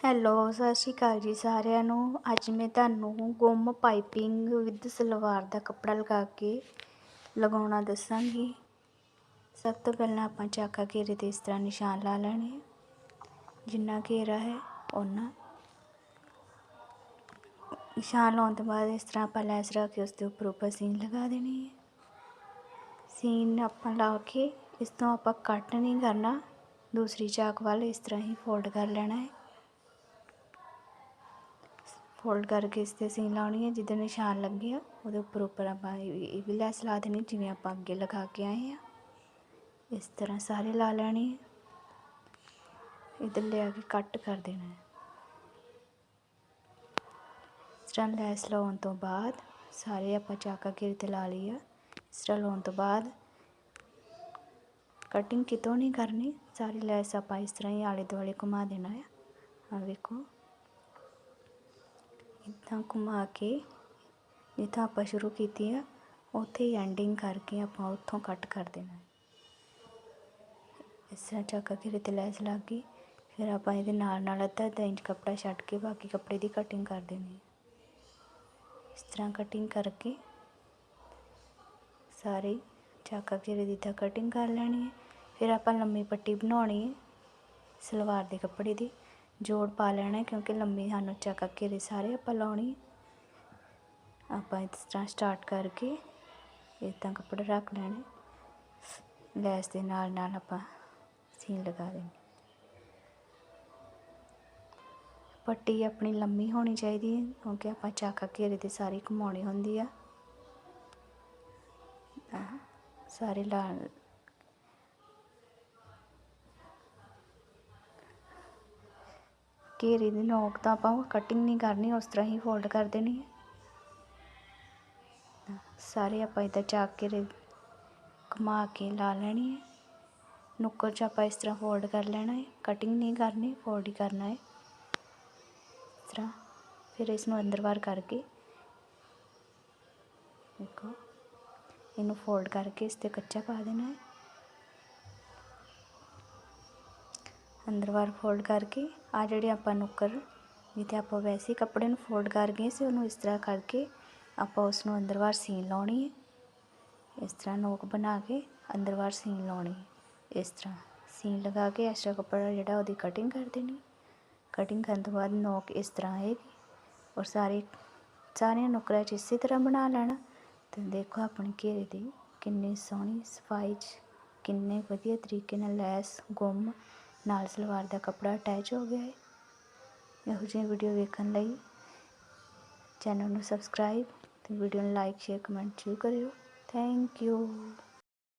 Hello ਸਤਿ ਸ਼੍ਰੀ ਅਕਾਲ ਜੀ ਸਾਰਿਆਂ ਨੂੰ। ਅੱਜ ਮੈਂ ਤੁਹਾਨੂੰ ਗੁੰਮ ਪਾਈਪਿੰਗ ਵਿਦ ਸਲਵਾਰ ਦਾ ਕੱਪੜਾ ਲਗਾ ਕੇ ਲਗਾਉਣਾ ਦੱਸਾਂਗੀ। ਸਭ ਤੋਂ ਪਹਿਲਾਂ ਆਪਾਂ ਚਾਕਾ ਘੇਰੇ ਤੇ ਇਸ ਤਰ੍ਹਾਂ ਨਿਸ਼ਾਨ ਲਾ ਲੈਣੇ ਜਿੰਨਾ ਘੇਰਾ ਹੈ ਉਹਨਾਂ ਨਿਸ਼ਾਨ ਲਾਉਣ ਤੋਂ ਬਾਅਦ ਇਸ ਤਰ੍ਹਾਂ ਆਪਾਂ ਲੈਸ ਰੱਖ ਕੇ ਉਸ ਦੇ ਉੱਪਰ ਉੱਪਰ ਸੀਨ ਲਗਾ ਦੇਣੀ ਹੈ। ਸੀਨ ਆਪਾਂ ਲਾ ਕੇ ਇਸ ਤੋਂ ਆਪਾਂ ਕੱਟ ਨਹੀਂ ਕਰਨਾ। ਦੂਸਰੀ ਚਾਕ ਵੱਲ ਇਸ ਤਰ੍ਹਾਂ ਹੀ ਫੋਲਡ ਕਰ ਲੈਣਾ ਹੈ। ਫੋਲਡ ਕਰਕੇ ਇਸ 'ਤੇ ਸੀਨ ਲਾਉਣੀ ਹੈ, ਜਿੱਦਾਂ ਨਿਸ਼ਾਨ ਲੱਗੇ ਆ, ਉਹਦੇ ਉੱਪਰ ਉੱਪਰ ਆਪਾਂ ਇਹ ਵੀ ਲੈਸ ਲਾ ਦੇਣੀ, ਜਿਵੇਂ ਆਪਾਂ ਅੱਗੇ ਲਗਾ ਕੇ ਆਏ ਆ। ਇਸ ਤਰ੍ਹਾਂ ਸਾਰੇ ਲਾ ਲੈਣੇ ਇਧਰ ਲਿਆ ਕੇ ਕੱਟ ਕਰ ਦੇਣਾ ਹੈ। ਇਸ ਤਰ੍ਹਾਂ ਲੈਸ ਲਾਉਣ ਤੋਂ ਬਾਅਦ ਸਾਰੇ ਆਪਾਂ ਚਾਕਾ ਘੇਰ ਤੇ ਲਾ ਲਈ ਆ, ਇਸ ਤਰ੍ਹਾਂ ਲਾਉਣ ਤੋਂ ਬਾਅਦ ਕਟਿੰਗ ਕਿਤੋਂ ਨਹੀਂ ਕਰਨੀ, ਸਾਰੀ ਲੈਸ ਆਪਾਂ ਇਸ ਤਰ੍ਹਾਂ ਹੀ ਆਲੇ ਦੁਆਲੇ ਘੁਮਾ ਦੇਣਾ ਹੈ। ਆ ਵੇਖੋ। ਇੱਦਾਂ ਘੁਮਾ ਕੇ ਜਿੱਥੋਂ ਆਪਾਂ ਸ਼ੁਰੂ ਕੀਤੀ ਆ, ਉੱਥੇ ਹੀ ਐਂਡਿੰਗ ਕਰਕੇ ਆਪਾਂ ਉੱਥੋਂ ਕੱਟ ਕਰ ਦੇਣਾ। ਇਸ ਤਰ੍ਹਾਂ ਚਾਕਾ ਘੇਰੇ ਤੇ ਲੈਸ ਲੱਗ ਗਈ, ਫਿਰ ਆਪਾਂ ਇਹਦੇ ਨਾਲ ਨਾਲ ਅੱਧਾ ਅੱਧਾ ਇੰਚ ਕੱਪੜਾ ਛੱਡ ਕੇ ਬਾਕੀ ਕੱਪੜੇ ਦੀ ਕਟਿੰਗ ਕਰ ਦੇਣੀ ਇਸ ਤਰ੍ਹਾਂ ਕਟਿੰਗ ਕਰਕੇ ਸਾਰੇ ਚਾਕਾ ਘੇਰੇ ਦੀ ਤਾਂ ਕਟਿੰਗ ਕਰ ਲੈਣੀ ਹੈ, ਫਿਰ ਆਪਾਂ ਲੰਮੀ ਪੱਟੀ ਬਣਾਉਣੀ ਹੈ, ਸਲਵਾਰ ਦੇ ਕੱਪੜੇ ਦੀ। ਜੋੜ ਪਾ ਲੈਣਾ ਕਿਉਂਕਿ ਲੰਮੀ ਸਾਨੂੰ ਚਾਕਾ ਘੇਰੇ ਸਾਰੇ ਆਪਾਂ ਲਾਉਣੀ ਆਪਾਂ ਇਸ ਤਰ੍ਹਾਂ ਸਟਾਰਟ ਕਰਕੇ ਇਦਾਂ ਕੱਪੜਾ ਰੱਖ ਲੈਣੇ ਲੈਸ ਦੇ ਨਾਲ ਨਾਲ ਆਪਾਂ ਸੀਨ ਲਗਾ ਦੇਣੀ ਪੱਟੀ ਆਪਣੀ ਲੰਮੀ ਹੋਣੀ ਚਾਹੀਦੀ ਹੈ ਕਿਉਂਕਿ ਆਪਾਂ ਚਾਕਾ ਘੇਰੇ ਤੇ ਸਾਰੀ ਘੁਮਾਉਣੀ ਹੁੰਦੀ ਆ। ਸਾਰੇ ਲਾ ਘੇਰੇ ਦੀ ਨੋਕ ਤਾਂ ਆਪਾਂ ਕਟਿੰਗ ਨਹੀਂ ਕਰਨੀ, ਉਸ ਤਰ੍ਹਾਂ ਹੀ ਫੋਲਡ ਕਰ ਦੇਣੀ ਹੈ। ਸਾਰੇ ਆਪਾਂ ਇਦਾਂ ਚਾਕ ਕੇ ਘੁਮਾ ਕੇ ਲਾ ਲੈਣੀ ਹੈ। ਨੁੱਕਰ 'ਚ ਆਪਾਂ ਇਸ ਤਰ੍ਹਾਂ ਫੋਲਡ ਕਰ ਲੈਣਾ ਹੈ। ਕਟਿੰਗ ਨਹੀਂ ਕਰਨੀ ਫੋਲਡ ਹੀ ਕਰਨਾ ਹੈ। ਇਸ ਤਰ੍ਹਾਂ ਫਿਰ ਇਸ ਨੂੰ ਅੰਦਰ ਬਾਹਰ ਕਰਕੇ ਦੇਖੋ, ਇਹਨੂੰ ਫੋਲਡ ਕਰਕੇ ਇਸ ਤੇ ਕੱਚਾ ਪਾ ਦੇਣਾ ਹੈ। ਅੰਦਰ ਬਾਹਰ ਫੋਲਡ ਕਰਕੇ ਆ ਜਿਹੜੇ ਆਪਾਂ ਨੁੱਕਰ, ਜਿੱਥੇ ਆਪਾਂ ਵੈਸੇ ਕੱਪੜੇ ਨੂੰ ਫੋਲਡ ਕਰ ਗਏ ਸੀ, ਉਹਨੂੰ ਇਸ ਤਰ੍ਹਾਂ ਕਰਕੇ ਆਪਾਂ ਉਸ ਨੂੰ ਅੰਦਰ ਬਾਹਰ ਸੀਨ ਲਾਉਣੀ ਹੈ। ਇਸ ਤਰ੍ਹਾਂ ਨੋਕ ਬਣਾ ਕੇ ਅੰਦਰ ਬਾਹਰ ਸੀਨ ਲਾਉਣੀ ਇਸ ਤਰ੍ਹਾਂ ਸੀਨ ਲਗਾ ਕੇ ਐਕਸਟਰਾ ਕੱਪੜਾ ਜਿਹੜਾ ਉਹਦੀ ਕਟਿੰਗ ਕਰ ਦੇਣੀ ਕਟਿੰਗ ਕਰਨ ਤੋਂ ਬਾਅਦ ਨੋਕ ਇਸ ਤਰ੍ਹਾਂ ਆਏਗੀ ਔਰ ਸਾਰੇ, ਸਾਰੀਆਂ ਨੁਕਰਾਂ 'ਚ ਇਸੇ ਤਰ੍ਹਾਂ ਬਣਾ ਲੈਣਾ। ਤੇ ਦੇਖੋ ਆਪਣੇ ਘੇਰੇ ਦੀ ਕਿੰਨੀ ਸੋਹਣੀ ਸਫ਼ਾਈ 'ਚ ਕਿੰਨੇ ਵਧੀਆ ਤਰੀਕੇ ਨਾਲ ਲੈਸ, ਗੁੰਮ ਨਾਲ ਸਲਵਾਰ ਦਾ ਕੱਪੜਾ ਅਟੈਚ ਹੋ ਗਿਆ ਹੈ। ਇਹੋ ਜਿਹੀ ਵੀਡੀਓ ਵੇਖਣ ਲਈ ਚੈਨਲ ਨੂੰ ਸਬਸਕ੍ਰਾਈਬ ਤੇ ਵੀਡੀਓ ਨੂੰ ਲਾਈਕ ਸ਼ੇਅਰ ਕਮੈਂਟ ਜ਼ਰੂਰ ਕਰਿਓ। Thank you